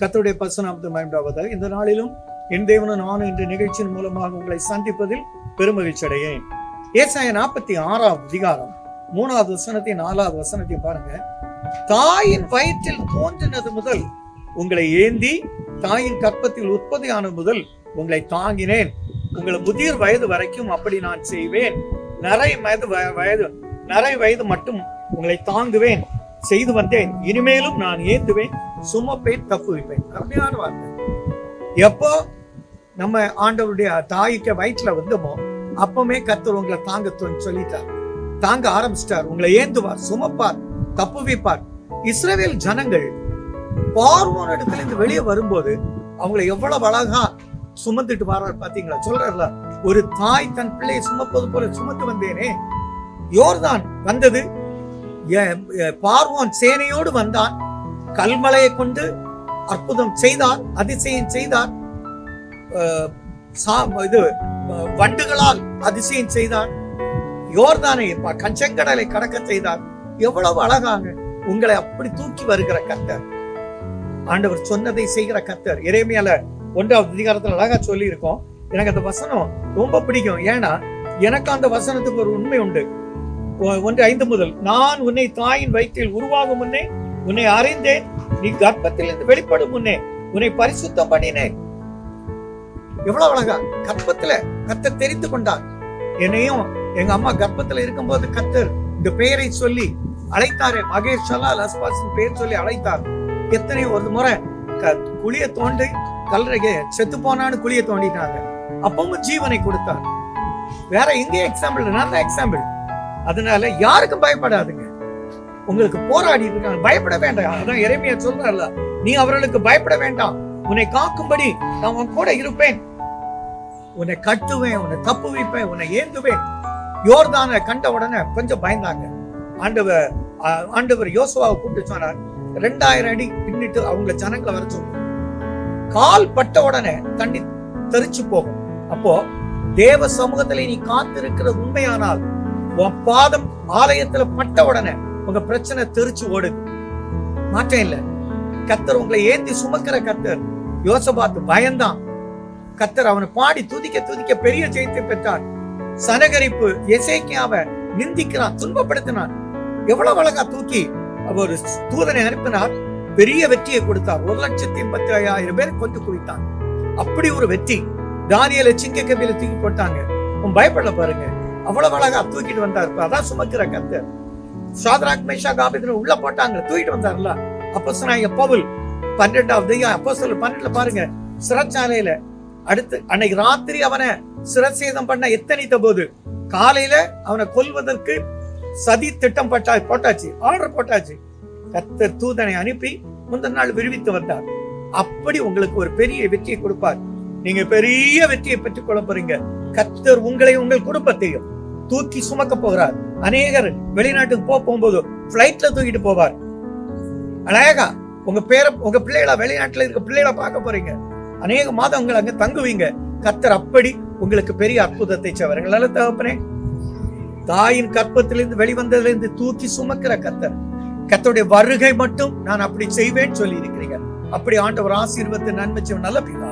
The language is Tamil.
கத்தருடைய பசுநாமத்தை பயன்படாவதாக இந்த நாளிலும் என் தேவனும் நானும் இந்த நிகழ்ச்சியின் மூலமாக உங்களை சந்திப்பதில் பெருமகிழ்ச்சி அடையேன் ஏசாய நாற்பத்தி ஆறாவது அதிகாரம் மூணாவது வசனத்தை நாலாவது வசனத்தை பாருங்க. தாயின் வயிற்றில் தோன்றினது முதல் உங்களை ஏந்தி தாயின் கற்பத்தில் உற்பத்தியான முதல் உங்களை தாங்கினேன். உங்களை முதிர் வயது வரைக்கும் அப்படி நான் செய்வேன். நரை வயது வயது நரை வயது மட்டும் உங்களை தாங்குவேன். செய்து வந்தேன். இனிமேலும் நான் ஏந்துவேன். சுமப்பேன் தப்பு வைப்பேன். அருமையான வார்த்தை. எப்போ நம்ம ஆண்டவருடைய தாய்க்கு வயிற்றுல வந்தோமோ அப்பவுமே கத்தர் உங்களை தாங்க சொல்லிட்டார். தாங்க ஆரம்பிச்சிட்டார். உங்களை ஏந்துவார் சுமப்பார் தப்பு வைப்பார். ஜனங்கள் பார்வோன் இடத்துல இருந்து வெளியே வரும்போது அவங்களை எவ்வளவு அழகா சுமந்துட்டு வர்றார் பாத்தீங்களா? சொல்றாருல ஒரு தாய் தன் பிள்ளையை சுமப்பது போல சுமந்து வந்தேனே. யோர்தான் வந்தது. பார்வோன் சேனையோடு வந்தான். கல்மலையை கொண்டு அற்புதம் செய்தார் அதிசயம் செய்தார். இது வண்டுகளால் அதிசயம் செய்தார். யோர்தானை ப- கஞ்சங்கடலை கடக்க செய்தார். எவ்வளவு அழகாக உங்களை அப்படி தூக்கி வருகிற கத்தர் ஆண்டவர் சொன்னதை செய்கிற கத்தர் இறைமையால ஒன்றாவது அதிகாரத்தில் அழகா சொல்லி இருக்கோம் எனக்கு அந்த வசனம் ரொம்ப பிடிக்கும். ஏன்னா எனக்கு அந்த வசனத்துக்கு ஒரு உண்மை உண்டு. ஒன்று ஐந்து முதல் நான் உன்னை தாயின் வயிற்றில் உருவாகும் முன்னே உன்னை அறிந்தேன் நீ கர்ப்பத்திலிருந்து வெளிப்படும் முன்னே உன்னை பரிசுத்தம் பண்ணினேன். எவ்வளவு அழகா. கர்ப்பத்துல கத்த தெரிந்து கொண்டார். என்னையும் எங்க அம்மா கர்ப்பத்துல இருக்கும்போது கத்தர் இந்த பெயரை சொல்லி அழைத்தாரே. மகேஷ் சலால் அஸ்பாஸின் பெயர் சொல்லி அழைத்தார். எத்தனை ஒரு முறை க- குழிய தோண்டி கல்லறைக்கு செத்து போனான்னு குழிய தோண்டிட்டாங்க. அப்பவும் ஜீவனை கொடுத்தார். வேற எங்க எக்ஸாம்பிள் நல்ல எக்ஸாம்பிள் அதனால யாருக்கும் பயப்படாதுங்க. உங்களுக்கு போராடி இருக்காங்க பயப்பட வேண்டாம். அதான் இறைமையா சொல்றாருல நீ அவர்களுக்கு பயப்பட வேண்டாம். உன்னை காக்கும்படி நான் உன் கூட இருப்பேன். உன்னை கட்டுவேன் உன்னை தப்பு வைப்பேன் உன்னை ஏந்துவேன். யோர்தான கண்ட உடனே கொஞ்சம் பயந்தாங்க. ஆண்டவர் ஆண்டவர் யோசுவாவை கூப்பிட்டு சொன்னார் ரெண்டாயிரம் அடி பின்னிட்டு அவங்க ஜனங்களை வர சொல்லுவோம் கால் பட்ட உடனே தண்ணி தெரிச்சு போகும். அப்போ தேவ சமூகத்துல நீ காத்திருக்கிறது உண்மையானால் உன் பாதம் ஆலயத்துல பட்ட உடனே உங்க பிரச்சனை தெரிச்சு ஓடுது மாற்றம் இல்ல. கத்தர் உங்களை ஏந்தி சுமக்கிற கத்தர். யோசபாத்து பயந்தான். கத்தர் அவனை பாடி துதிக்க துதிக்க பெரிய ஜெயத்தை பெற்றார். சனகரிப்பு எசேக்கியாவை நிந்திக்கிறான் துன்பப்படுத்தினான். எவ்வளவு அழகா தூக்கி அவர் ஒரு தூதனை அனுப்பினார். பெரிய வெற்றியை கொடுத்தார். ஒரு லட்சத்தி எண்பத்தி ஐயாயிரம் பேர் கொண்டு குவித்தான். அப்படி ஒரு வெற்றி. தானியல சிங்க கம்பியில தூக்கி போட்டாங்க. உன் பயப்பட பாருங்க. அவ்வளவு அழகா தூக்கிட்டு வந்தார். அதான் சுமக்கிற கத்தர். சாதராக் மேஷா காபிதன உள்ள போட்டாங்க தூக்கிட்டு வந்தார்ல அப்போஸ்தலனாகிய பவுல் பன்னெண்டாவது அப்போஸ்தலர் பன்னெண்டுல பாருங்க. சிறைச்சாலையில அடுத்து அன்னைக்கு ராத்திரி அவனை சிரசேதம் பண்ண எத்தனைத்த போது காலையில அவனை கொல்வதற்கு சதி திட்டம் பட்டா போட்டாச்சு ஆர்டர் போட்டாச்சு. கத்தர் தூதனை அனுப்பி முந்தின நாள் விடுவித்து வந்தார். அப்படி உங்களுக்கு ஒரு பெரிய வெற்றியை கொடுப்பார். நீங்க பெரிய வெற்றியை பெற்றுக் கொள்ள போறீங்க. கத்தர் உங்களை உங்கள் குடும்பத்தையும் தூக்கி சுமக்க போகிறார். அநேகர் வெளிநாட்டுக்கு போக போகும்போது ஃப்ளைட்ல தூக்கிட்டு போவார். அழகா உங்க பேர உங்க பிள்ளைகள வெளிநாட்டுல இருக்க பிள்ளைகளை பார்க்க போறீங்க. அநேக மாதங்கள் அங்க தங்குவீங்க. கத்தர் அப்படி உங்களுக்கு பெரிய அற்புதத்தை செய்வார்கள் தகப்பனே தாயின் கற்பத்திலிருந்து வெளிவந்ததிலிருந்து தூக்கி சுமக்கிற கத்தர் கத்தருடைய வருகை மட்டும் நான் அப்படி செய்வேன் சொல்லி இருக்கிறீங்க. அப்படி ஆண்டவர் ஆசீர்வத்தை நன்மை நல்ல பிதா.